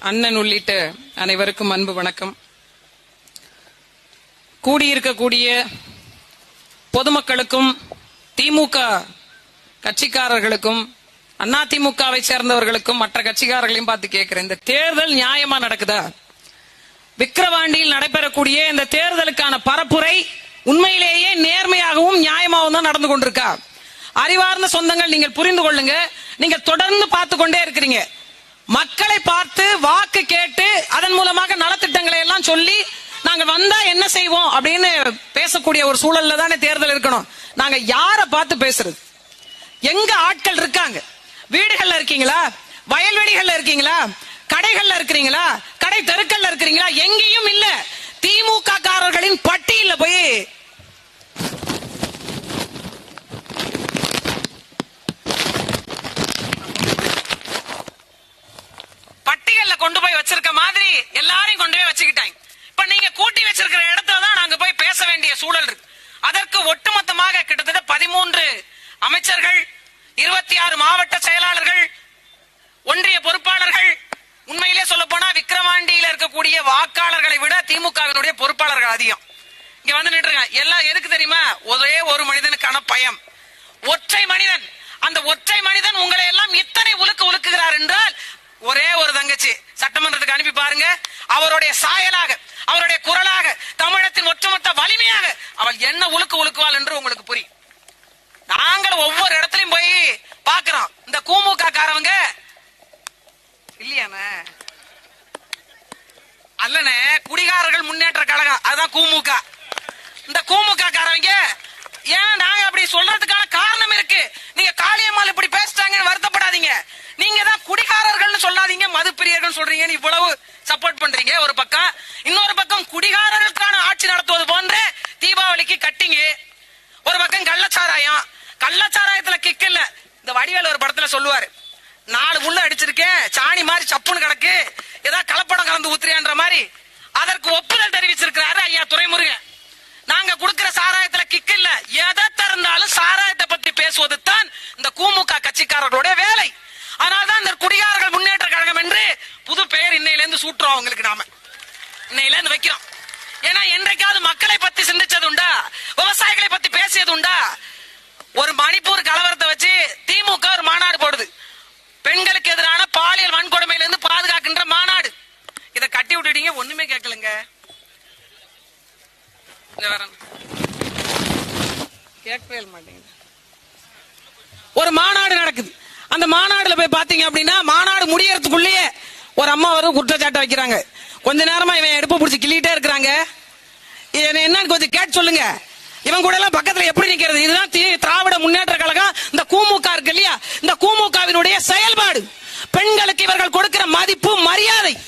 அண்ணன் உள்ளிட்ட அனைவருக்கும் அன்பு வணக்கம். கூடியிருக்கக்கூடிய பொதுமக்களுக்கும் திமுக கட்சிக்காரர்களுக்கும் அண்ணா திமுகவை சேர்ந்தவர்களுக்கும் மற்ற கட்சிக்காரர்களையும் பார்த்து கேட்கிறேன். இந்த தேர்தல் நியாயமா நடக்குதா? விக்கிரவாண்டியில் நடைபெறக்கூடிய இந்த தேர்தலுக்கான பரப்புரை உண்மையிலேயே நேர்மையாகவும் நியாயமாகவும் தான் நடந்து கொண்டிருக்கா? அறிவார்ந்த சொந்தங்கள் நீங்கள் புரிந்து கொள்ளுங்க. நீங்க தொடர்ந்து பார்த்து கொண்டே இருக்கிறீங்க. மக்களை பார்த்து வாக்கு கேட்டு அதன் மூலமாக நலத்திட்டங்களை எல்லாம் சொல்லி நாங்க வந்தா என்ன செய்வோம் அப்படின்னு பேசக்கூடிய ஒரு சூழல்ல தானே தேர்தல் இருக்கணும். நாங்க யார பார்த்து பேசுறது? எங்க ஆட்கள் இருக்காங்க? வீடுகள்ல இருக்கீங்களா? வயல்வெளிகள்ல இருக்கீங்களா? கடைகள்ல இருக்கிறீங்களா? கடை தெருக்கள்ல இருக்கிறீங்களா? எங்கேயும் இல்ல. திமுக காரர்களின் பட்டியல போய் பட்டியல்ல கொண்டு போய் வச்சிருக்க மாதிரி எல்லாரையும் கொண்டு போய் வச்சுக்கிட்டாங்க இப்ப நீங்க கூட்டி வச்சிருக்கிற இடத்துல தான் நாங்க போய் பேச வேண்டிய சூழல் இருக்கு. அதற்கு ஒட்டுமொத்தமாக கிட்டத்தட்ட பதிமூன்று அமைச்சர்கள் இருபத்தி ஆறு மாவட்ட செயலாளர்கள் ஒன்றிய பொறுப்பாளர்கள் உண்மையிலே சொல்ல போனா விக்கிரவாண்டியில இருக்கக்கூடிய வாக்காளர்களை விட திமுகவினுடைய பொறுப்பாளர்கள் அதிகம். இங்க வந்து நின்றுங்க எல்லாம் எதுக்கு தெரியுமா? ஒரே ஒரு மனிதனுக்கான பயம். ஒற்றை மனிதன். அந்த ஒற்றை மனிதன் உங்களை எல்லாம் இத்தனை உலுக்கு உலுக்குகிறார் என்றால் ஒரே ஒரு தங்கச்சி சட்டமன்றத்துக்கு அனுப்பி பாருங்க. அவருடைய சாயலாக அவருடைய குரலாக தமிழத்தின் ஒட்டுமொத்த வலிமையாக அவள் என்ன உலுக்கு உலுக்குவாள் என்று உங்களுக்கு புரியும் நாங்கள் ஒவ்வொரு இடத்துலயும் போய் பாக்குறோம் இந்த கூமுக காரவங்க இல்லையாண்ணே அல்லனே குடிகாரர்கள் முன்னேற்ற கழகம் அதுதான் கூமுக இந்த கூமுக காரவங்க ஏன் நாங்க அப்படி சொல்றதுக்கான காரணம் இருக்கு. நீங்க காளியம்மாள் இப்படி பேசிட்டாங்கன்னு வருத்தப்படாதீங்க. நீங்க தான் குடிகாரர்கள்னு சொல்லாதீங்க மது பிரியர்கள் சொல்றீங்கன்னு இவ்வளவு சப்போர்ட் பண்றீங்க. ஒரு பக்கம். இன்னொரு பக்கம் குடிகாரர்களுக்கான ஆட்சி நடத்துவது போன்ற தீபாவளிக்கு கட்டிங்க. ஒரு பக்கம் கள்ளச்சாராயம். கள்ளச்சாராயத்துல கிக் இல்ல. இந்த வடிவேல் ஒரு படத்துல சொல்லுவாரு. நாலு புல்லு அடிச்சிருக்கேன் சாணி மாதிரி சப்புன்னு கிடக்கு. ஏதாவது கலப்படம் கலந்து ஊத்துறியான்ற மாதிரி. அதற்கு ஒப்புதல் தெரிவிச்சிருக்கிறாரு ஐயா துரைமுருகன். நாங்க கொடுக்கிற சாராயத்துல கிக் இல்ல. எதை திறந்தாலும் சாராயத்தை பத்தி பேசுவது தான் இந்த கூமுக கட்சிக்காரர்களுடைய வேலை. அதனால்தான் இந்த குடியாரர்கள் முன்னேற்ற கழகம் என்று புது பெயர் இன்னையில இருந்து சூட்டுறோம் அவங்களுக்கு நாம. இன்னையில இருந்து வைக்கிறோம். ஏன்னா என்றைக்காவது மக்களை பத்தி சிந்திச்சது உண்டா விவசாயிகளை பத்தி பேசியது உண்டா ஒரு மணிப்பூர் கலவரத்தை வச்சு திமுக ஒரு மாநாடு போடுது பெண்களுக்கு எதிரான பாலியல் வன்கொடுமையில இருந்து பாதுகாக்கின்ற மாநாடு இத கட்டி விட்டுட்டீங்க ஒண்ணுமே கேட்கலங்க இங்க வரேன். கேட்கவே மாட்டேங்குது ஒரு மாநாடு நடக்குது அந்த மாநாடுல போய் பாத்தீங்க அப்படின்னா மாநாடு முடியறதுக்குள்ளேயே ஒரு அம்மா வரும் குற்றச்சாட்டை வைக்கிறாங்க. கொஞ்ச நேரமா இவன் எடுப்பு பிடிச்சி கிள்ளிட்டே இருக்கிறாங்க. என்னன்னு கொஞ்சம் கேட்டு சொல்லுங்க. இவன் கூட எல்லாம் பக்கத்துல எப்படி நிக்கிறது? இதுதான் தி- திராவிட முன்னேற்ற கழகம். இந்த கூமுக இருக்கு இல்லையா? இந்த கூமுகவினுடைய செயல்பாடு. பெண்களுக்கு இவர்கள் கொடுக்கிற மதிப்பு மரியாதை.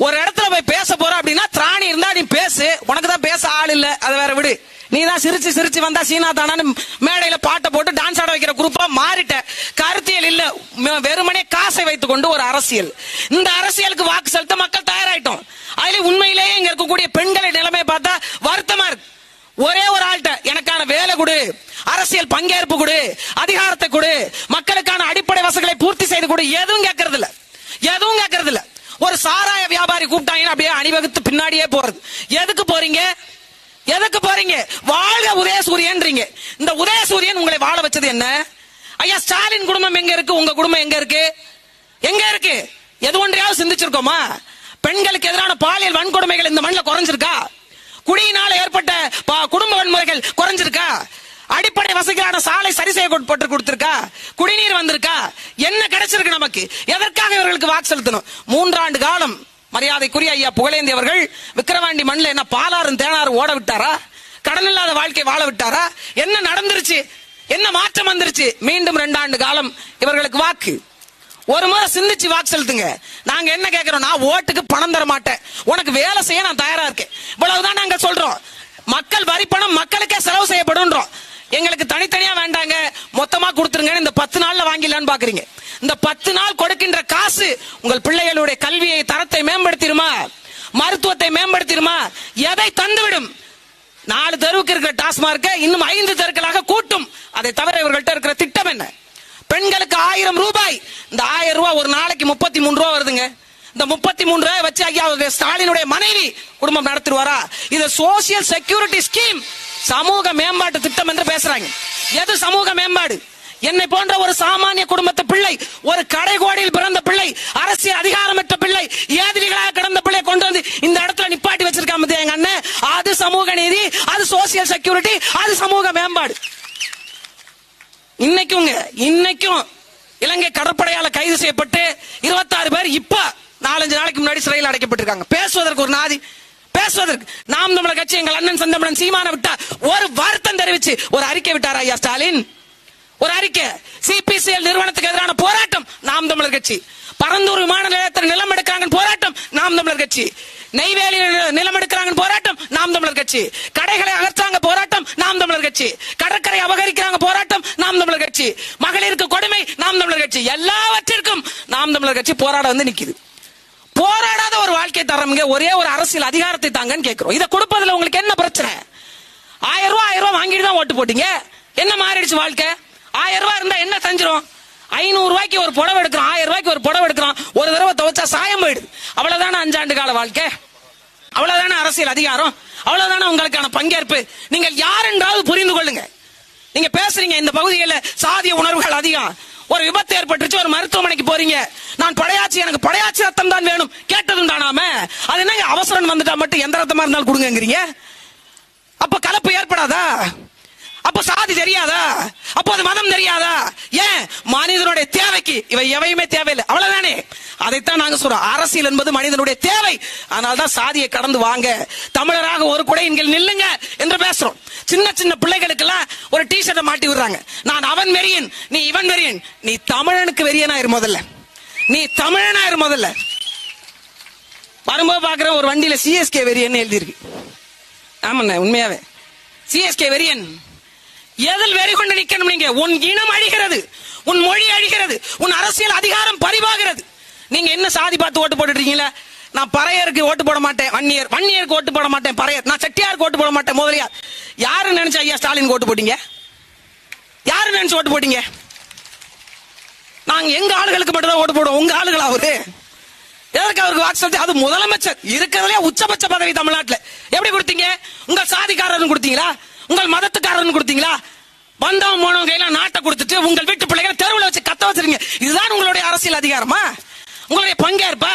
ஒரு இடத்துல போய் பேச போற அப்படின்னா திராணி இருந்தா நீ பேசு. உனக்கு தான் பேச ஆள் இல்ல. அதை வேற விடு. நீ தான் சிரிச்சு சிரிச்சு வந்தா சீனா தானான்னு மேடையில பாட்டை போட்டு டான்ஸ் ஆட வைக்கிற குரூப்பா மாறிட்ட. கருத்தியல் இல்ல. ம- வெறுமனே காசை வைத்துக் கொண்டு ஒரு அரசியல். இந்த அரசியலுக்கு வாக்கு செலுத்த மக்கள் தயாராயிட்டோம். அதுல உண்மையிலேயே இங்க இருக்கக்கூடிய பெண்களை நிலைமை பார்த்தா வருத்தமா இருக்கு. ஒரே ஒரு ஆள்கிட்ட எனக்கான வேலை கொடு. அரசியல் பங்கேற்பு கொடு. அதிகாரத்தை கொடு. மக்களுக்கான அடிப்படை வசதிகளை பூர்த்தி செய்து கொடு. எதுவும் கேட்கறது இல்ல எதுவும் கேட்கறது இல்லை ஒரு சாராய வியாபாரி கூப்பிட்டாங்கன்னா அப்படியே அணிவகுத்து பின்னாடியே போறது. எதுக்கு போறீங்க? எதுக்கு போறீங்க? வாழ்க உதயசூரியன்றீங்க. இந்த உதயசூரியன் உங்களை வாழ வச்சது என்ன? ஐயா ஸ்டாலின் குடும்பம் எங்க இருக்கு? உங்க குடும்பம் எங்க இருக்கு? எங்க இருக்கு? எது ஒன்றையாவது சிந்திச்சிருக்கோமா? பெண்களுக்கு எதிரான பாலியல் வன்கொடுமைகள் இந்த மண்ணில் குறைஞ்சிருக்கா? குடியினால ஏற்பட்ட அடிப்படை வசதிகளான சாலை சரி செய்யப்பட்டு கொடுத்திருக்கா? குடிநீர் வந்திருக்கா? என்ன கிடைச்சிருக்கு நமக்கு? எதற்காக இவர்களுக்கு வாக்கு செலுத்தணும்? மூன்றாண்டு காலம் மரியாதைக்குரிய ஐயா புகழேந்தி அவர்கள் விக்கிரவாண்டி மண்ணில் என்ன பாலாறும் தேனாரும் ஓட விட்டாரா? கடன் இல்லாத வாழ்க்கை வாழ விட்டாரா? என்ன நடந்துருச்சு? என்ன மாற்றம் வந்துருச்சு? மீண்டும் ரெண்டாண்டு காலம் இவர்களுக்கு வாக்கு. ஒரு முறை சிந்திச்சு வாக்கு செலுத்துங்க. நாங்க என்ன கேக்குறோம்? நான் ஓட்டுக்கு பணம் தர மாட்டேன். உனக்கு வேலை செய்ய நான் தயாரா இருக்கேன். இவ்வளவுதான் நாங்க சொல்றோம். மக்கள் வரி பணம் மக்களுக்கே செலவு செய்யப்படுன்றோம் எங்களுக்கு தனித்தனியா வேண்டாங்க. மொத்தமா கொடுத்துருங்க இந்த பத்து நாள்ல வாங்கிடலான்னு பாக்குறீங்க. இந்த பத்து நாள் கொடுக்கின்ற காசு உங்கள் பிள்ளைகளுடைய கல்வியை தரத்தை மேம்படுத்திடுமா? மருத்துவத்தை மேம்படுத்திடுமா? எதை தந்துவிடும்? நாலு தெருவுக்கு இருக்கிற டாஸ்மார்க்கை இன்னும் ஐந்து தெருக்களாக கூட்டும். அதை தவிர இவர்கள்ட்ட இருக்கிற திட்டம் என்ன? பெண்களுக்கு ஆயிரம் ரூபாய். இந்த ஆயிரம் ரூபாய் ஒரு நாளைக்கு முப்பத்தி மூணு ரூபாய் வருதுங்க. இந்த முப்பத்தி மூன்று ரூபாய் வச்சு ஐயா அவருடைய ஸ்டாலினுடைய மனைவி குடும்பம் நடத்திடுவாரா? இது சோசியல் செக்யூரிட்டி ஸ்கீம் சமூக மேம்பாட்டு திட்டம் என்று பேசுறாங்க. எது சமூக மேம்பாடு? என்னை போன்ற ஒரு சாமானிய குடும்பத்து பிள்ளை ஒரு கடை கோடியில் பிறந்த பிள்ளை அரசியல் அதிகாரமற்ற பிள்ளை ஏதிரிகளாக கிடந்த பிள்ளை கொண்டு வந்து இந்த இடத்துல நிப்பாட்டி வச்சிருக்காம எங்க அண்ணன்? அது சமூக நீதி அது சோசியல் செக்யூரிட்டி அது சமூக மேம்பாடு. இன்னைக்குங்க இன்னைக்கும் இலங்கை கடற்படையால கைது செய்யப்பட்டு 26 பேர் இப்ப நாலஞ்சு நாளைக்கு முன்னாடி சிறையில் அடைக்கப்பட்டிருக்காங்க. பேசுவதற்கு ஒரு நாதி பேசுவதற்கு. நாம் தமிழர் கட்சி எங்கள் அண்ணன் சந்தமிழன் சீமான விட்டா ஒரு வருத்தம் தெரிவிச்சு ஒரு அறிக்கை விட்டார் ஐயா ஸ்டாலின்? ஒரு அறிக்கை. சிபிசிஎல் நிறுவனத்துக்கு எதிரான போராட்டம். நாம் தமிழர் கட்சி. பரந்தூர் விமான நிலையத்தில் நிலம் எடுக்கிறாங்க போராட்டம். நாம் தமிழர் கட்சி. நெய்வேலி நிலம் எடுக்கிறாங்க போராட்டம். நாம் தமிழர் கட்சி. கடைகளை அகற்றாங்க போராட்டம். நாம் தமிழர் கட்சி. கடற்கரை அபகரிக்கிறாங்க போராட்டம். நாம் தமிழர் கட்சி. மகளிருக்கு கொடுமை. நாம் தமிழர் கட்சி. எல்லாவற்றிற்கும் நாம் தமிழர் கட்சி போராட வந்து நிக்குது. போராடாத ஒரு வாழ்க்கை தரமுங்க ஒரே ஒரு அரசியல் அதிகாரத்தை தாங்கன்னு கேட்கிறோம் இதை கொடுப்பதுல உங்களுக்கு என்ன பிரச்சனை? ஆயிரம் ரூபாய் ஆயிரம் ரூபாய் வாங்கிட்டு தான் ஓட்டு போட்டீங்க. என்ன மாறிடுச்சு வாழ்க்கை? ஆயிரம் ரூபாய் இருந்தா என்ன செஞ்சிரும்? ஐநூறு ரூபாய்க்கு ஒரு புடவை எடுக்கிறோம் ஆயிரம் ரூபாய்க்கு ஒரு புடவை எடுக்கிறோம் ஒரு தடவை துவைச்சா சாயம் போயிடுது. அவ்வளவுதானே அஞ்சாண்டு கால வாழ்க்கை? அவ்வளவுதானே அரசியல் அதிகாரம்? அவ்வளவுதானே உங்களுக்கான பங்கேற்பு? நீங்கள் யார் என்றாவது புரிந்து கொள்ளுங்க. நீங்க பேசுறீங்க இந்த பகுதிகளில் சாதிய உணர்வுகள் அதிகம். ஒரு விபத்து ஏற்பட்டுச்சு ஒரு மருத்துவமனைக்கு போறீங்க. நான் படையாச்சி எனக்கு படையாச்சி ரத்தம் தான் வேணும். கேட்டதுண்டானாம? அது என்னங்க அவசரம் வந்துட்டா மட்டும் எந்த ரத்தமா இருந்தாலும் கொடுங்கங்கிறீங்க? அப்ப கலப்பு ஏற்படாதா? அப்ப சாதி தெரியாதா? அப்போ அது மதம் தெரியாதா? ஏன்? மனிதனுடைய தேவைக்கு இவை எவையுமே தேவையில்லை. அவ்வளவுதானே? அதைத்தான் நாங்க சொல்றோம். அரசியல் என்பது மனிதனுடைய தேவை. அதனால்தான் சாதியை கடந்து வாங்க. தமிழராக ஒரு கூட இங்கே நில்லுங்க என்று பேசுறோம். சின்ன சின்ன பிள்ளைகளுக்கெல்லாம் ஒரு டி ஷர்ட்டை மாட்டி விடுறாங்க. நான் அவன் வெறியன் நீ இவன் வெறியன். நீ தமிழனுக்கு வெறியனாயிரு முதல்ல. நீ தமிழனாயிரு முதல்ல. வரும்போது பாக்குற ஒரு வண்டியில சிஎஸ்கே வெறியன்னு எழுதியிருக்கு. ஆமாண்ணே உண்மையாவே. சிஎஸ்கே வெறியன். எதில் வெறி கொண்டு நிக்கணும் நீங்க? உன் இனம் அழிகிறது உன் மொழி அழிகிறது உன் அரசியல் அதிகாரம் பறிவாகிறது நீங்க என்ன சாதி பார்த்து ஓட்டு போட்டுட்டீங்களா நான் பறையருக்கு ஓட்டு போட மாட்டேன் வன்னியர். வன்னியருக்கு ஓட்டு போட மாட்டேன் பறையர். நான் செட்டியாருக்கு ஓட்டு போட மாட்டேன் முதலியார். யாரு நினைச்ச ஐயா ஸ்டாலின் ஓட்டு போட்டீங்க? யாரு நினைச்சு ஓட்டு போட்டீங்க? நாங்க எங்க ஆளுகளுக்கு மட்டும் தான் ஓட்டு போடுவோம் உங்க ஆளுகளா அவரு எதற்கு அவருக்கு வாக்கு செலுத்தி? அது முதலமைச்சர் இருக்கிறதுலே உச்சபட்ச பதவி தமிழ்நாட்டுல. எப்படி கொடுத்தீங்க? உங்கள் சாதிக்காரரும் கொடுத்தீங்களா? உங்கள் மதத்துக்காரரும் கொடுத்தீங்களா? வந்தவன் போனவங்க எல்லாம் நாட்டை கொடுத்துட்டு உங்கள் வீட்டு பிள்ளைகளை தெருவில் வச்சு கத்த வச்சிருங்க. இதுதான் உங்களுடைய அரசியல் அதிகாரமா? உங்களுடைய பங்கேற்பா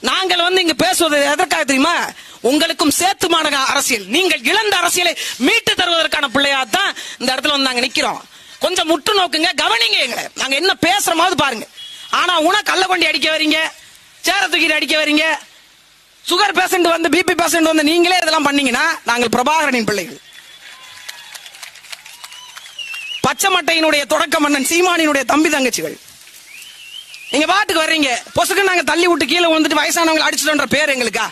நாங்கள் வந்து இங்க பேசுவது எதற்காக தெரியுமா? உங்களுக்கும் சேத்துமான அரசியல். நீங்கள் இழந்த அரசியலை மீட்டு தருவதற்கான பிள்ளையா தான் இந்த இடத்துல வந்து நாங்க நிக்கிறோம். கொஞ்சம் முட்டு நோக்குங்க கவனிங்க எங்களை. நாங்க என்ன பேசுறமாவது பாருங்க. ஆனா உன கள்ள கொண்டி அடிக்க வரீங்க. சேர தூக்கிட்டு அடிக்க வரீங்க. சுகர் பேஷண்ட் வந்து பிபி பேஷண்ட் வந்து நீங்களே இதெல்லாம் பண்ணீங்கன்னா நாங்கள் பிரபாகரனின் பிள்ளைகள். பச்சை மட்டையினுடைய தொடக்க மன்னன் சீமானினுடைய தம்பி தங்கச்சிகள். நீங்க பாட்டுக்கு வர்றீங்க. பொசுக்கு நாங்க தள்ளி விட்டு கீழே வந்துட்டு வயசானவங்களை அடிச்சிட்டோன்ற பேர் எங்களுக்கா?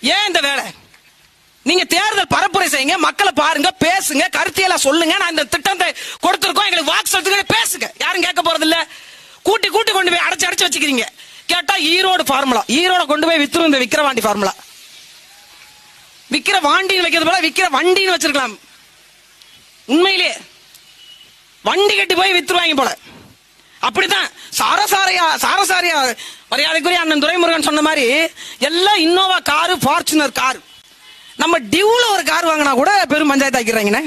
ஏன் இந்த வேலை? நீங்க தேர்தல் பரப்புரை செய்யுங்க மக்களை பாருங்க பேசுங்க கருத்தியெல்லாம் சொல்லுங்க. நான் இந்த திட்டத்தை கொடுத்திருக்கோம். எங்களுக்கு வாக்கு சொல்றதுக்கு பேசுங்க. யாரும் கேட்க போறது இல்ல கூட்டி கூட்டி கொண்டு போய் அடைச்சு அடைச்சு வச்சுக்கிறீங்க. கேட்டா ஈரோடு ஃபார்முலா ஈரோட கொண்டு போய் வித்துரும் இந்த விக்கிரவாண்டி ஃபார்முலா விக்கிற வாண்டின்னு வைக்கிறது போல விக்கிற வண்டின்னு வச்சிருக்கலாம். உண்மையிலே வண்டி கட்டி போய் வித்துருவாங்க போல. அப்படித்தான் சாரசாரியா சாரசாரியா மரியாதைக்குரிய அண்ணன் துரைமுருகன் சொன்ன மாதிரி எல்லாம் இன்னோவா காரு ஃபார்ச்சுனர் கார் நம்ம டியூல ஒரு கார் வாங்கினா கூட பெரும் பஞ்சாயத்து ஆக்கிறாங்கண்ணே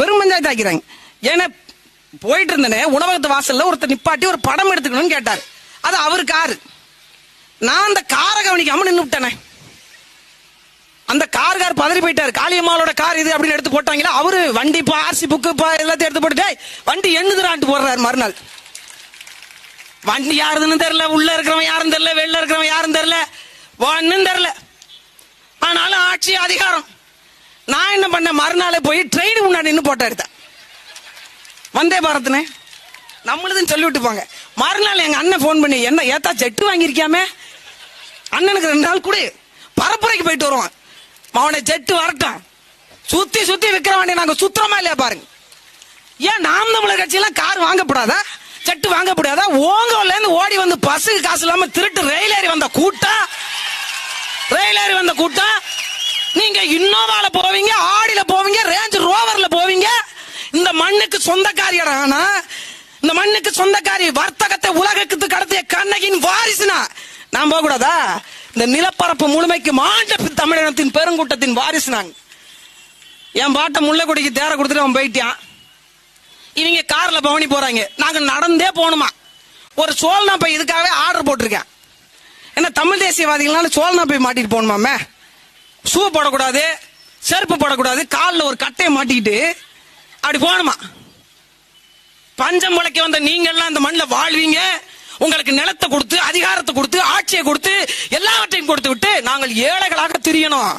பெரும் பஞ்சாயத்து ஆக்கிறாங்க ஏன்னா போயிட்டு இருந்தேனே உணவகத்து வாசல்ல ஒருத்தர் நிப்பாட்டி ஒரு படம் எடுத்துக்கணும்னு கேட்டார். அது அவர் காரு. நான் அந்த காரை கவனிக்காம நின்று விட்டேனே. அந்த கார் பதறி போயிட்டார். காளியம்மாளோட கார் இது அப்படின்னு எடுத்து போட்டாங்களா அவரு வண்டி இப்போ ஆர்சி புக்கு இப்போ எல்லாத்தையும் எடுத்து போட்டுட்டு வண்டி எண்ணுதுறான்ட்டு போடுறாரு மறுநாள். வண்டி யாருதுன்னு தெரியல உள்ள இருக்கிறவன் யாரும் தெரியல வெளில இருக்கிறவன் யாரும் தெரியல ஒன்னும் தெரியல. ஆனாலும் ஆட்சி அதிகாரம். நான் என்ன பண்ணேன் மறுநாளே போய் ட்ரெயின் முன்னாடி நின்று போட்டோ எடுத்தேன். வந்தே பாரத்னே. நம்மளுதுன்னு சொல்லி விட்டுப்பாங்க. போங்க மறுநாள் எங்க அண்ணன் ஃபோன் பண்ணி என்ன ஏத்தா செட்டு வாங்கியிருக்கியாமே? அண்ணனுக்கு ரெண்டு நாள் கொடு. பரப்புரைக்கு போயிட்டு வருவான். அவனை ஜெட்டு வரட்டும். சுத்தி சுத்தி விற்கிற வண்டி நாங்க சுத்தமா இல்லையா பாருங்க. ஏன் நாம் தமிழர் கட்சியெல்லாம் கார் வாங்கப்படாதா? செட்டு வாங்கப்படாதா? ஓங்கோல இருந்து ஓடி வந்து பஸ்ஸுக்கு காசு இல்லாம திருட்டு ரயில் ஏறி வந்த கூட்டம் ரயில் ஏறி வந்த கூட்டம் நீங்க இன்னோவால போவீங்க ஆடியில போவீங்க ரேஞ்ச் ரோவர்ல போவீங்க. இந்த மண்ணுக்கு சொந்தக்காரியடா ஆனா இந்த மண்ணுக்கு சொந்தக்காரி வர்த்தகத்தை உலகத்துக்கு கடத்திய கண்ணகியின் வாரிசுனா நான் போக கூடாதா இந்த நிலப்பரப்பு முழுமைக்கு மாண்ட தமிழினத்தின் பெருங்கூட்டத்தின் வாரிசு நாங்க என் பாட்டை முல்லைக்குடிக்கு தேர கொடுத்துட்டு அவன் போயிட்டான். இவங்க கார்ல பவனி போறாங்க. நாங்க நடந்தே போகணுமா? ஒரு சோழனா போய் இதுக்காகவே ஆர்டர் போட்டிருக்கேன். என்ன தமிழ் தேசியவாதிகள்னால சோழனா போய் மாட்டிட்டு போகணுமாமே? ஷூ போடக்கூடாது செருப்பு போடக்கூடாது காலில் ஒரு கட்டையை மாட்டிக்கிட்டு அப்படி போகணுமா? பஞ்சம் முளைக்க வந்த நீங்கெல்லாம் இந்த மண்ணில் வாழ்வீங்க. உங்களுக்கு நிலத்தை கொடுத்து அதிகாரத்தை கொடுத்து ஆட்சியை கொடுத்து எல்லாவற்றையும் கொடுத்து விட்டு நாங்கள் ஏழைகளாக திரியணும்.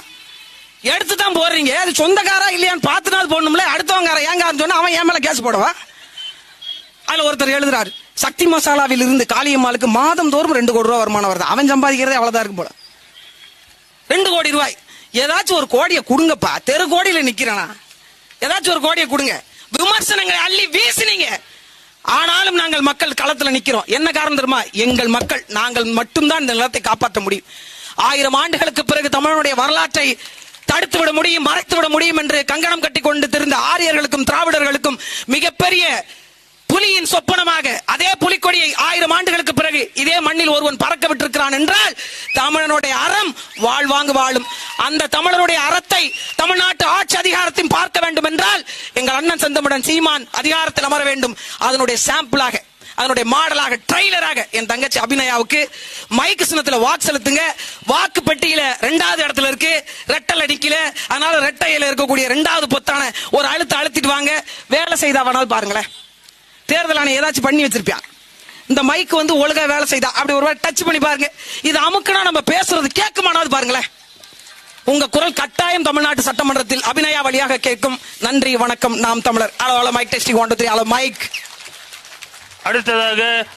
எடுத்து தான் போடுறீங்க அது சொந்தக்காரா இல்லையான்னு பார்த்து நாள் போடணும்ல அடுத்தவங்கார ஏங்கான்னு சொன்னா அவன் ஏன் மேல கேஸ் போடவா? அதுல ஒருத்தர் எழுதுறாரு. சக்தி மசாலாவில் இருந்து காளியம்மாளுக்கு மாதம் தோறும் ரெண்டு கோடி ரூபாய் வருமானம் வருது. அவன் சம்பாதிக்கிறதே அவ்வளவுதான் இருக்கும் போல. ரெண்டு கோடி ரூபாய். ஏதாச்சும் ஒரு கோடியை கொடுங்கப்பா. தெரு கோடியில நிக்கிறேனா? ஏதாச்சும் ஒரு கோடியை கொடுங்க. விமர்சனங்களை அள்ளி வீசினீங்க. ஆனாலும் நாங்கள் மக்கள் களத்துல நிக்கிறோம். என்ன காரணம் தெரியுமா? எங்கள் மக்கள் நாங்கள் மட்டும்தான் இந்த நிலத்தை காப்பாற்ற முடியும். ஆயிரம் ஆண்டுகளுக்கு பிறகு தமிழனுடைய வரலாற்றை தடுத்து விட முடியும் மறைத்து விட முடியும் என்று கங்கணம் கட்டி கொண்டு திருந்த ஆரியர்களுக்கும் திராவிடர்களுக்கும் மிகப்பெரிய புலியின் சொப்பனமாக அதே புலிக்கொடியை ஆயிரம் ஆண்டுகளுக்கு இதே மண்ணில் ஒருவன் பறக்க விட்டிருக்கிறான் என்றால் தமிழனுடைய அறம் வாழ்வாங்கு வாழும். அந்த தமிழனுடைய அறத்தை தமிழ்நாட்டு ஆட்சி அதிகாரத்தையும் பார்க்க வேண்டும் என்றால் எங்கள் அண்ணன் செந்தமுடன் சீமான் அதிகாரத்தில் அமர வேண்டும். அதனுடைய சாம்பிளாக அதனுடைய மாடலாக ட்ரெய்லராக என் தங்கச்சி அபிநயாவுக்கு மைக் சின்னத்துல வாக்கு செலுத்துங்க. வாக்கு பெட்டியில ரெண்டாவது இடத்துல இருக்கு. ரெட்டல் அடிக்கல அதனால ரெட்டையில இருக்கக்கூடிய ரெண்டாவது பொத்தான ஒரு அழுத்த அழுத்திட்டு வாங்க. வேலை செய்தா வேணாலும் பாருங்களேன். தேர்தல் ஆணையம் ஏதாச்சும் பண்ணி வச்சிருப்பான் இந்த மைக் வந்து ஒழுங்கா வேலை செய்தா? அப்படி ஒரு டச் பண்ணி பாருங்க. இது அமுக்குனா நம்ம பேசுறது கேட்குமானாவது பாருங்களேன். உங்க குரல் கட்டாயம் தமிழ்நாட்டு சட்டமன்றத்தில் அபிநயா வழியாக கேட்கும். நன்றி வணக்கம். நாம் தமிழர். அளவு mic testing one two three அளவு மைக் அடுத்ததாக